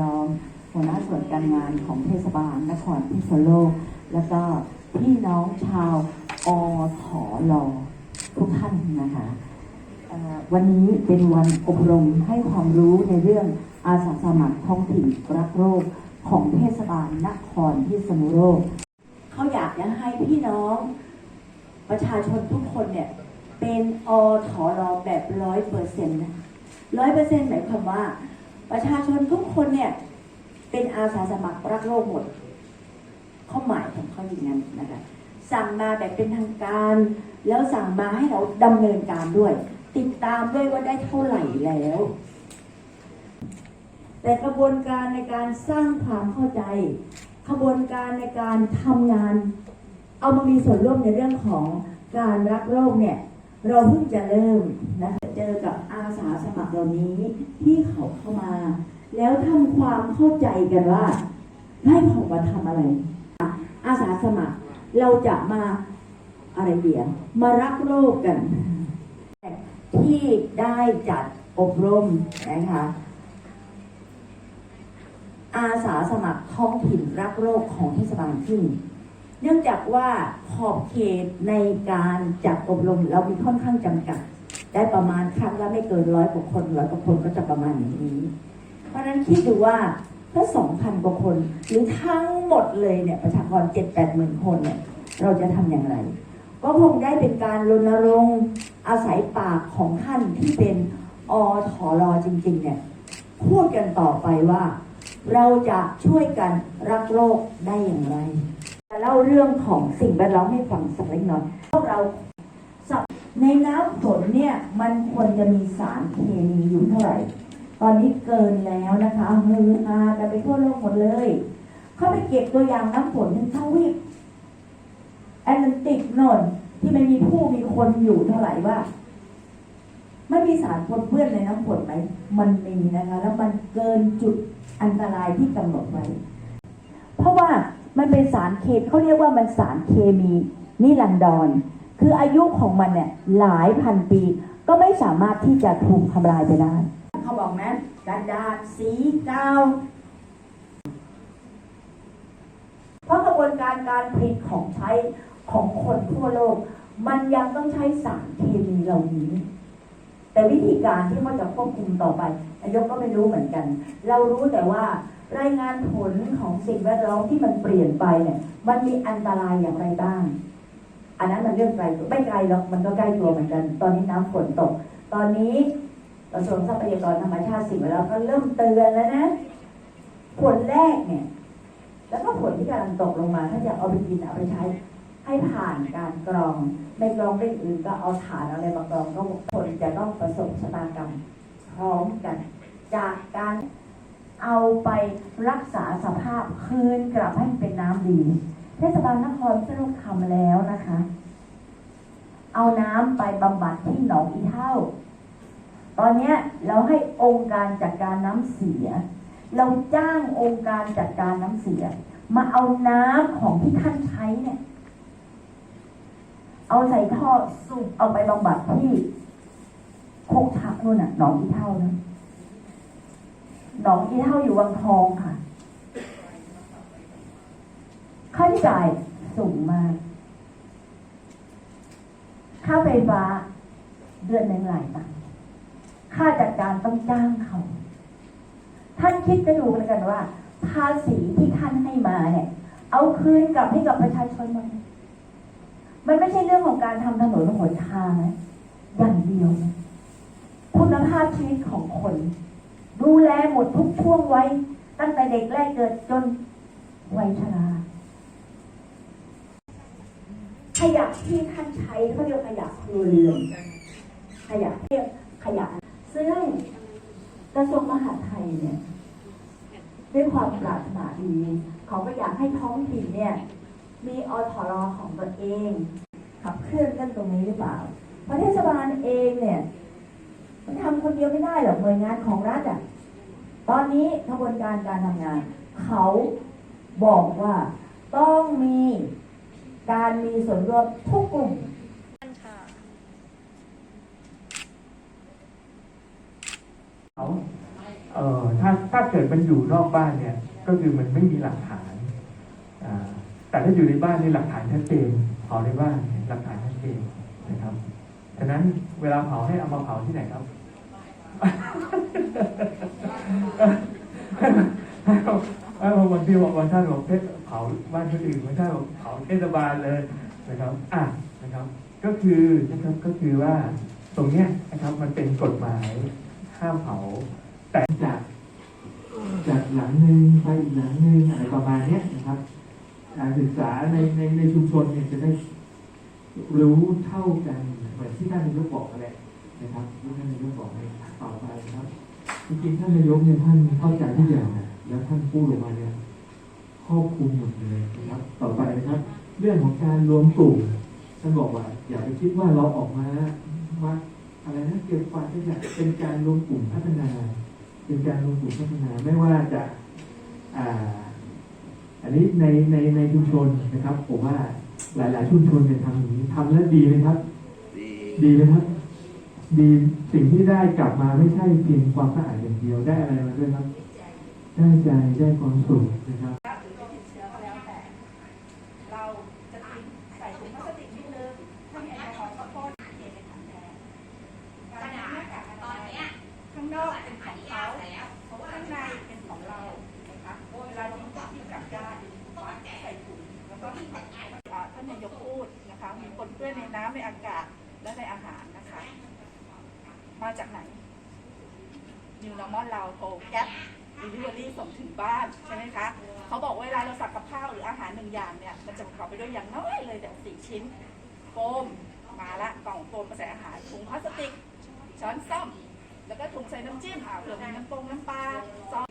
รองหัวหน้าส่วนการงานของเทศบาลนครพิษณุโลก แล้วก็พี่น้องชาวอถอลอทุกท่านนะคะวันนี้เป็นวันอบรมให้ความรู้ในเรื่องอาสาสมัครท้องถิ่นรักโรคของเทศบาลนครพิษณุโลกเขาอยากจะให้พี่น้องประชาชนทุกคนเนี่ยเป็นอถอรอแบบร้อยเปอร์เซ็นต์นะ ร้อยเปอร์เซ็นต์หมายความว่า ประชาชนทุกคนเนี่ยเป็นอาสาสมัครรักโลกหมดข้อหมายของเขาอย่างนั้นนะคะสั่งมาแบบเป็นทางการ แล้วสั่งมาให้เราดำเนินการด้วย ติดตามด้วยว่าได้เท่าไหร่แล้ว แต่กระบวนการในการสร้างความเข้าใจขบวนการในการทำงาน เอามามีส่วนร่วมในเรื่องของการรักโรคเนี่ย เราเพิ่งจะเริ่มนะคะเจอกับอาสาสมัครเหล่านี้ที่เขาเข้ามา แล้วทำความเข้าใจกันว่าให้เขามาทำอะไร อาสาสมัครเราจะมาอะไรเดียวมารักโลกกัน ที่ได้จัดอบรมนะคะอาสาสมัครท้องถิ่นรักโรคของเทศบาลขึ้น เนื่องจากว่าขอบเขตในการจัดอบรมเรามีค่อนข้างจำกัด ได้ประมาณครั้งละไม่เกินร้อยกว่าคนร้อยกว่าคนก็จะประมาณอย่างนี้ เพราะฉะนั้นคิดดูว่าถ้าสองพันกว่าคน หรือทั้งหมดเลยเนี่ยประชากรเจ็ดแปดหมื่นคนเนี่ยเราจะทำอย่างไร ก็คงได้เป็นการรณรงค์อาศัยปากของท่านที่เป็นอถอรอจริงๆเนี่ยพูดกันต่อไปว่า เราจะช่วยกันรักโลกได้อย่างไร เล่าเรื่องของสิ่งแวดล้อมให้ฟังสักเล็กน้อยพวกเราสับในน้ำฝนเนี่ยมันควรจะมีสารเคมีอยู่เท่าไหร่ ตอนนี้เกินแล้วนะคะฮือฮากันไปทั่วโลกหมดเลย เขาไปเก็บตัวอย่างน้ำฝนทั้งทวีปแอตแลนติกนนที่มันมีผู้มีคนอยู่เท่าไหร่ว่าไม่มีสารปนเปื้อนในน้ำฝนไหม มันมีนะคะ แล้วมันเกินจุดอันตรายที่กำหนดไว้ มันเป็นสารเคมีเขาเรียกว่ามันสารเคมีนิรันดรคืออายุของมันเนี่ยหลายพันปี ก็ไม่สามารถที่จะถูกทำลายไปได้ เขาบอกนะกระดาษสีกาวเพราะกระบวนการการผลิตของใช้ของคนทั่วโลก มันยังต้องใช้สารเคมีเหล่านี้ แต่วิธีการที่เขาจะควบคุมต่อไปนายกก็ไม่รู้เหมือนกัน เรารู้แต่ว่า รายงานผลของสิ่งแวดล้อมที่มันเปลี่ยนไปเนี่ย มันมีอันตรายอย่างไรบ้าง อันนั้นมันเรื่องไกลตัวไม่ไกลหรอกมันก็ใกล้ตัวเหมือนกัน ตอนนี้น้ำฝนตก ตอนนี้กระทรวงทรัพยากรธรรมชาติสิ่งแวดล้อมก็เริ่มเตือนแล้วนะผลแรกเนี่ย แล้วก็ผลที่กำลังตกลงมา ถ้าจะเอาไปกินเอาไปใช้ ให้ผ่านการกรอง ไม่กรองเรื่องอื่นก็เอาฐานอะไรมากรองก็คนจะต้องประสบชะตากรรมพร้อมกัน จากการ เอาไปรักษาสภาพคืนกลับให้เป็นน้ำดี เทศบาลนครพิษณุโลกทำแล้วนะคะ เอาน้ำไปบำบัดที่หนองอีเท่า ตอนนี้เราให้องค์การจัดการน้ำเสีย เราจ้างองค์การจัดการน้ำเสีย มาเอาน้ำของที่ท่านใช้เนี่ยเอาใส่ท่อสูบเอาไปบำบัดที่โคกชักนู่นน่ะหนองอีเท่านะ หนองอีเท่าอยู่วังทองค่ะ ค่าใช้จ่ายสูงมาก ค่าไฟฟ้า เดือนหนึ่งหลายตังค่าจัดการต้องจ้างเขา ท่านคิดจะดูกันกันว่า ภาษีที่ท่านให้มาเนี่ย เอาคืนกลับให้กับประชาชนหมดเลยมันไม่ใช่เรื่องของการทำถนนหนทาง อย่างเดียว คุณภาพชีวิตของคน ดูแลหมดทุกช่วงวัยตั้งแต่เด็กแรกเกิดจนวัยชราขยะที่ท่านใช้เขาเรียกขยะครัวเรือนขยะเรียกขยะ ซึ่งกระทรวงมหาดไทยเนี่ย ด้วยความปรารถนาดี เขาก็อยากให้ท้องถิ่นเนี่ย มีอทรอของตัวเอง ขับเคลื่อนกันตรงนี้หรือเปล่าเพระเทศบาลเองเนี่ย เดียวไม่ได้หรอกหน่วยงานของรัฐอะ ตอนนี้กระบวนการการทำงาน เขาบอกว่าต้องมีการมีส่วนร่วมทุกกลุ่มค่ะถ้าถ้าเกิดมันอยู่นอกบ้านเนี่ย ก็คือมันไม่มีหลักฐานอ่าแต่ถ้าอยู่ในบ้านนี่หลักฐานชัดเจนเผาในบ้านหลักฐานชัดเจนนะครับฉะนั้นเวลาเผาให้เอามาเผาที่ไหนครับ เออบางทีบอกบางท่านบอกเทศเผาบ้านคนอื่นบางท่านบอกเผาเทศบาลเลยนะครับ อะนะครับ ก็คือนะครับก็คือว่าตรงเนี้ยนะครับมันเป็นกฎหมายห้ามเผา แต่จากจากหลังหนึ่งไปอีกหลังหนึ่งอะไรประมาณเนี้ยนะครับการศึกษาในในในชุมชนเนี่ยจะได้รู้เท่ากันเหมือนที่ท่านนายกบอกนั่นแหละนะครับที่ท่านนายกบอกใน ต่อไปนะครับจริงๆท่านนายกเนี่ยท่านเข้าใจทุกอย่างนะแล้วท่านพูดออกมาเนี่ยครอบคลุมหมดเลยนะครับ ต่อไปนะครับ เรื่องของการรวมกลุ่มท่านบอกว่า อย่าไปคิดว่าเราออกมามาอะไรนะเก็บกวาดขยะเป็นการรวมกลุ่มพัฒนา เป็นการรวมกลุ่มพัฒนาไม่ว่าจะอ่าอันนี้ในในในชุมชนนะครับผมว่าหลาย ๆ ชุมชนเนี่ยทำอย่างนี้ทำแล้วดีไหมครับ ดีไหมครับ ดีสิ่งที่ได้กลับมาไม่ใช่เพียงความสะอาดอย่างเดียวได้อะไรมาด้วยครับ ได้ใจได้ความสุขนะครับ หรือจะติดเชื้อก็แล้วแต่ เราจะทิ้งใส่ถุงพลาสติกนิดนึงถ้ามีแอลกอฮอล์ก็พ่นเทในถังแดงการทำหน้ากากอนามัยข้างนอกเป็นของเขาข้างในเป็นของเรานะคะเวลาทิ้งก็ทิ้งกลับด้านใส่ถุงแล้วก็ทิ้งอ่าท่านนายกพูดนะคะมีปนเปื้อนในน้ำในอากาศและในอาหารนะคะ มาจากไหน นอร์มอนเราโทรแก๊ป delivery ส่งถึงบ้านใช่ไหมคะเขาบอกเวลาเราสั่งกับข้าวหรืออาหารหนึ่งอย่างเนี่ยมันจะประกอบไปด้วยอย่างน้อยเลยแต่สี่ชิ้นโฟมมาละกล่องโฟมมาใส่อาหารถุงพลาสติก ช้อนส้อม แล้วก็ถุงใส่น้ำจิ้มอ่าเผื่อมีน้ำปงน้ำปลาซอส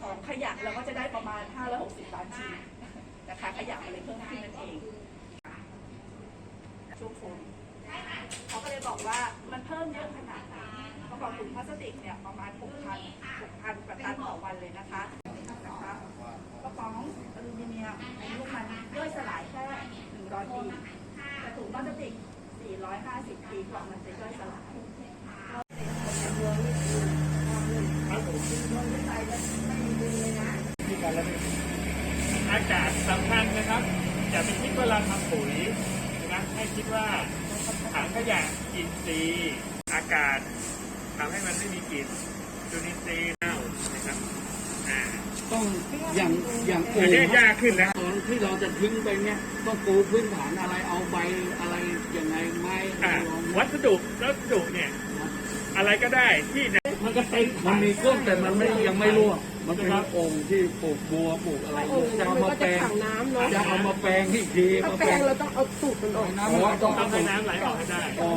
ของขยะเราก็จะได้ประมาณ 560ล้านชิ้นนะคะขยะมันเลยเพิ่มขึ้นนั่นเองช่วงโควิดเขาก็เลยบอกว่ามันเพิ่มเยอะขนาด ไหนเขาบอกถุงพลาสติกเนี่ยประมาณ 6,000 6,000กว่าตันต่อวันเลยนะคะนะคะกระป๋องอลูมิเนียมอายุมันย่อยสลายแค่ 100 ปีแต่ถุงพลาสติก 450 ปีกว่ามันจะย่อยสลายอากาศสำคัญนะครับ อย่าไปคิดว่าเราทำปุ๋ยนะให้คิดว่าถังขยะกินซีย์อากาศ ทำให้มันไม่มีกลิ่นจุลินทรีย์เน่านะครับอ่าต้องอย่างอย่างอันนี้ยากขึ้นแล้วตอนที่เราจะทิ้งไปเนี่ยต้องปูพื้นฐานอะไรเอาใบอะไรยังไงไม้อ่าลองวัสดุวัสดุเนี่ย อะไรก็ได้ที่ใน มันก็เป็นมันมีก้นแต่มันไม่ยังไม่รั่วมันเป็นโอ่งที่ปลูกบัวปลูกอะไรจะเอามาแปลงถังน้ำเนาะจะเอามาแปลงอีกทีถ้ามาแปแปลลงงเราต้องเอาสูตรมันออกอ๋อต้องต้เอาองให้น้ำไหลออกให้ได้ อ๋อ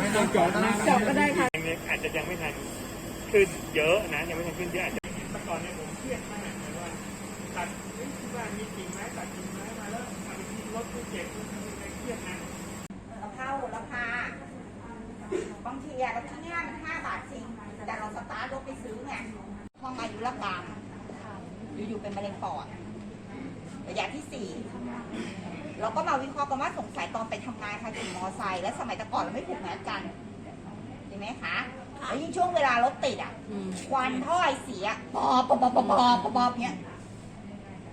ไม่ต้องเจาะน้ำ เจาะก็ได้ค่ะเนี่ ยอาจจะยังไม่ทันขึ้นเยอะนะ ยังไม่ทันขึ้นเยอะอาจจะเมื่ก่อนเนี่ยผมเครียดมากเลยว่าตัดคิดว่ามีกิ่งไหมตัดกิ่งไหมมาแล้วเอาไปทิ้งรถผู้เจ็บเครียดนะกะเพราระพาบางทีอะเราที่เนี่ยมันห้าบาทจริงแต่เราสตาร์ทรถไปซื้อไงห้องอายุรกรรมอยู่ๆเป็นมะเร็งปอดระยะที่สี่เราก็มาวิเคราะห์กันว่าสงสัยตอนไปทำงานค่ะขี่มอไซค์และสมัยแต่ก่อนเราไม่ผูกแมสกันเห็นไหมคะ แล้วยิ่งช่วงเวลารถติดอะควันท่อไอเสียปอปอปอปอปอปอปอเนี้ย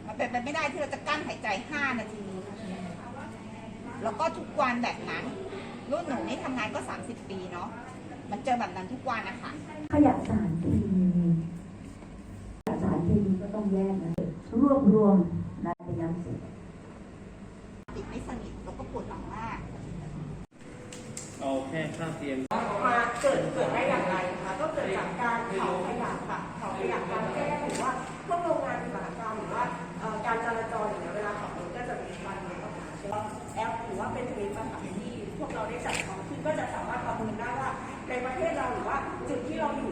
มันเป็นไปไม่ได้ที่เราจะกั้นหายใจห้านาที แล้วก็ทุกวันแบบนั้น รุ่นหนูนี่ทำงานก็ 30 ปีเนาะมันเจอแบบนั้นทุกวันนะคะ ขยะสารเคมีสารเคมีก็ต้องแยกนะรวบรวมและพยายามเสร็จ ติดไม่สนิทแล้วก็ปวดหลังมาก เอาแค่ค่าเตียงมาเกิดเกิดได้อย่างไรคะก็เกิดจากการเผาขยะค่ะเผาขยะการแก้หรือว่าพวกโรงงานอุตสาหกรรมหรือว่าการจราจรอย่างเงี้ยเวลาขับรถก็จะมีการมีปัญหาใช่ไหมแอปหรือว่าเป็นทวิตปัญหาที่พวกเราได้จัดทำขึ้นก็จะสามารถประเมินได้ว่าในประเทศเราหรือว่าจุดที่เราอยู่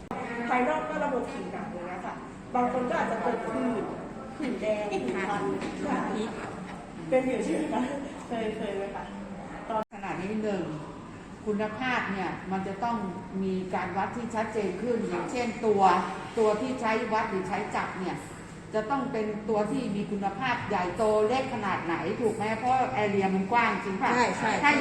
ภายนอกก็ระบบผิวหนังเลยนะคะบางคนก็อาจจะเกิดผื่นผื่นแดงผื่นคันเป็นอยู่ใช่ไหมคะเคยเคยไหมคะขนาดนี้หนึ่งคุณภาพเนี่ยมันจะต้องมีการวัดที่ชัดเจนขึ้น อย่างเช่นตัวตัวที่ใช้วัดหรือใช้จับเนี่ยจะต้องเป็นตัวที่มีคุณภาพใหญ่โตเล็กขนาดไหนถูกไหมเพราะแอเรียมันกว้างจริงป่ะใช่ใช่ถ้า